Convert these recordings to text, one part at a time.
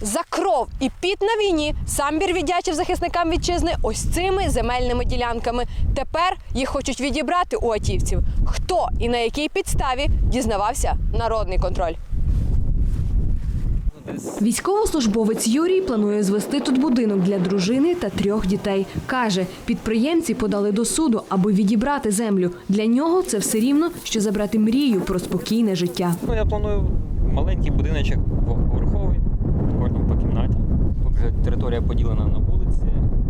За кров і піт на війні самбір віддячив захисникам вітчизни ось цими земельними ділянками. Тепер їх хочуть відібрати у атівців. Хто і на якій підставі дізнавався народний контроль. Військовослужбовець Юрій планує звести тут будинок для дружини та трьох дітей. Каже, підприємці подали до суду, аби відібрати землю. Для нього це все рівно, що забрати мрію про спокійне життя. Ну, я планую маленький будиночок двохповерховий, кожному по кімнаті. Тут вже територія поділена на вулиці,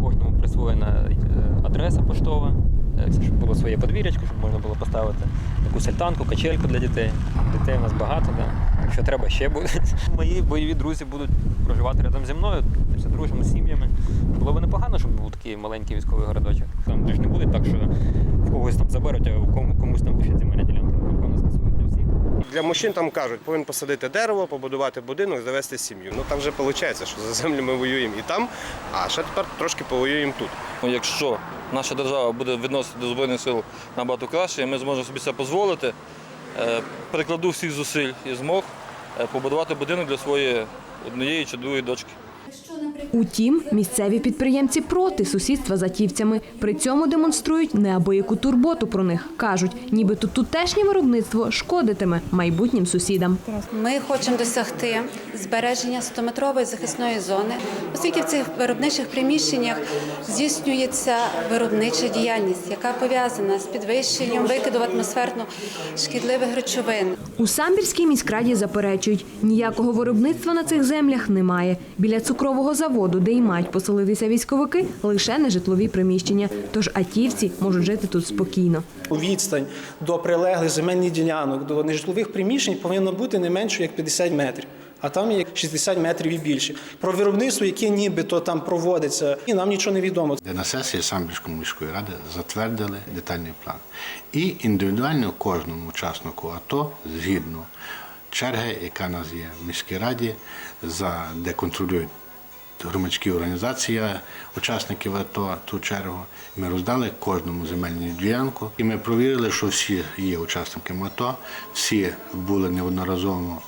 кожному присвоєна е, адреса поштова, е, щоб було своє подвір'ячко, щоб можна було поставити якусь альтанку, качельку для дітей. Дітей у нас багато, да. якщо треба, ще будуть. Мої бойові друзі будуть проживати рядом зі мною, з сім'ями. Було б непогано, щоб був такий маленький військовий городочок. Там ж не буде так, що в когось там заберуть, а комусь там лишать земельна ділянка. Напевно, скасують для. Мужчин там кажуть, повинен посадити дерево, побудувати будинок, завести сім'ю. Ну там вже виходить, що за землю ми воюємо і там, а ще тепер трошки повоюємо тут. Ну, Якщо наша держава буде відносити до Збройних сил набагато краще, і ми зможемо собі це дозволити, е, прикладу всіх зусиль і змог е, побудувати будинок для своєї однієї чи другої дочки. Утім, місцеві підприємці проти сусідства з атівцями. При цьому демонструють неабияку турботу про них. кажуть, нібито тутешнє виробництво шкодитиме майбутнім сусідам. Ми хочемо досягти збереження 100-метрової захисної зони, оскільки в цих виробничих приміщеннях здійснюється виробнича діяльність, яка пов'язана з підвищенням викиду в атмосферну шкідливих речовин. У Самбірській міськраді заперечують, ніякого виробництва на цих землях немає. Біля цукрового заводу, де й мають поселитися військовики, лише нежитлові приміщення. Тож атівці можуть жити тут спокійно. Відстань до прилеглих земельних ділянок, до нежитлових приміщень повинна бути не менше як 50 метрів. А там є 60 метрів і більше. Про виробництво, яке нібито там проводиться, і нам нічого не відомо. де на сесії Самбірської міської ради затвердили детальний план. І індивідуально кожному учаснику АТО згідно черги, яка у нас є в міській раді, за де контролюють громадські організації учасників АТО ту чергу. Ми роздали кожному земельну ділянку, і ми провірили, що всі є учасниками АТО, всі були неодноразово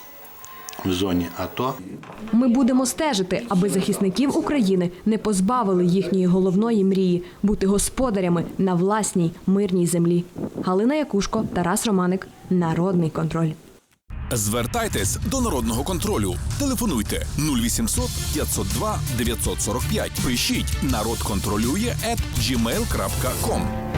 в зоні АТО. Ми будемо стежити, аби захисників України не позбавили їхньої головної мрії бути господарями на власній мирній землі. Галина Якушко, Тарас Романик. Народний контроль. Звертайтесь до народного контролю. Телефонуйте 0800 502 945. Пишіть народ контролює at gmail.com.